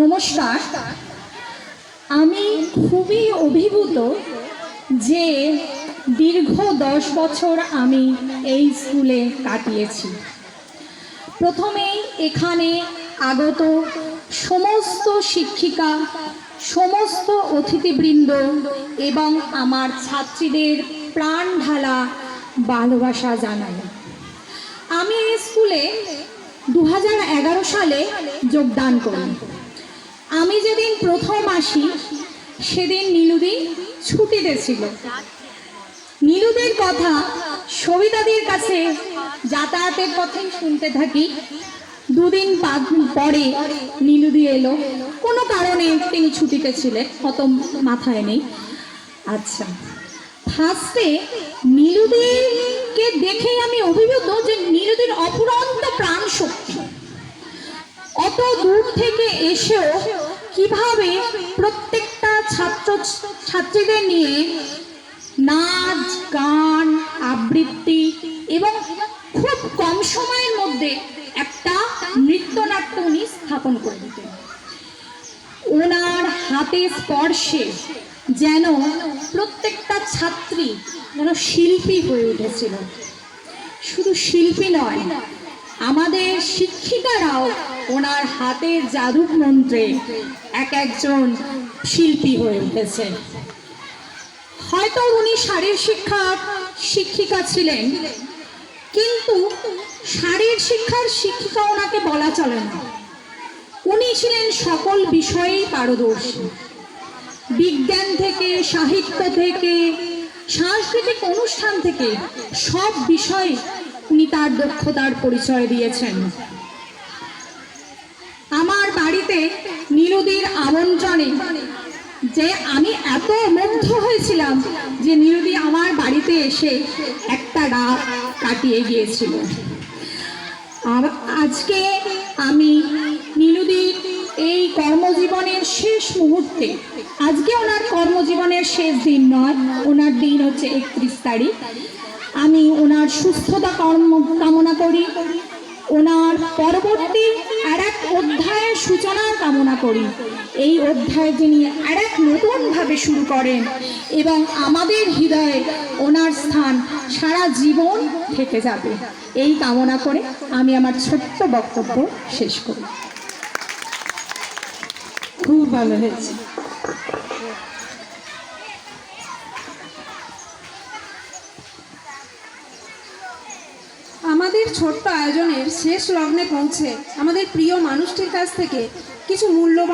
নমস্কার। আমি খুবই অভিভূত যে দীর্ঘ দশ বছর আমি এই স্কুলে কাটিয়েছি। প্রথমেই এখানে আগত সমস্ত শিক্ষিকা সমস্ত অতিথিবৃন্দ এবং আমার ছাত্রীদের প্রাণ ঢালা ভালোবাসা জানাই। আমি এই স্কুলে সালে যোগদান করি। আমি যেদিন প্রথম আসি, সেদিন নীলুদি ছুটিতে ছিল নীলুদের কথা সবিতাদির কাছে যাতায়াতের পথেই শুনতে থাকি। দুদিন পরে নীলুদি এলো। কোনো কারণে তিনি ছুটিতে ছিলেন, অত মাথায় নেই। আচ্ছা ফার্স্টে নীলুদিকে দেখেই আমি অভিভূত যে নীলুদির এসেও কীভাবে প্রত্যেকটা ছাত্র ছাত্রীদের নিয়ে নাচ, গান, আবৃত্তি এবং খুব কম সময়ের মধ্যে একটা নৃত্যনাট্য উনি স্থাপন করে দিতেন। ওনার হাতে স্পর্শে যেন প্রত্যেকটা ছাত্রী যেন শিল্পী হয়ে উঠেছিল। শুধু শিল্পী নয় আমাদের শিক্ষিকারাও ওনার হাতের জাদু মন্ত্রে এক একজন শিল্পী হয়ে উঠেছে। হয়তো উনি শারীর শিক্ষার শিক্ষিকা ছিলেন, কিন্তু শারীর শিক্ষার শিক্ষিকা ওনাকে বলা চলে না। উনি ছিলেন সকল বিষয়েই পারদর্শী। বিজ্ঞান থেকে, সাহিত্য থেকে, সাংস্কৃতিক অনুষ্ঠান থেকে সব বিষয়ে উনি তার দক্ষতার পরিচয় দিয়েছেন। আমার বাড়িতে নীলুদির আমন্ত্রণে যে আমি এত মুগ্ধ হয়েছিলাম যে নীলুদি আমার বাড়িতে এসে একটা রাত কাটিয়ে গিয়েছিল। আজকে আমি নীলুদির এই কর্মজীবনের শেষ মুহূর্তে, আজকে ওনার কর্মজীবনের শেষ দিন নয়, ওনার দিন হচ্ছে একত্রিশ তারিখ আমি ওনার সুস্থতা কর্ম কামনা করি। ওনার পরবর্তী আর এক অধ্যায়ের সূচনার কামনা করি। এই অধ্যায় তিনি আর এক নতুনভাবে শুরু করেন এবং আমাদের হৃদয়ে ওনার স্থান সারা জীবন থেকে যাবে। এই কামনা করে আমি আমার ছোট্ট বক্তব্য শেষ করি। খুব ভালো হয়েছে। আমাদের ছোট্ট আয়োজনের শেষ লগ্নে পৌঁছে আমাদের প্রিয় মানুষটির কাছ থেকে কিছু মূল্যবান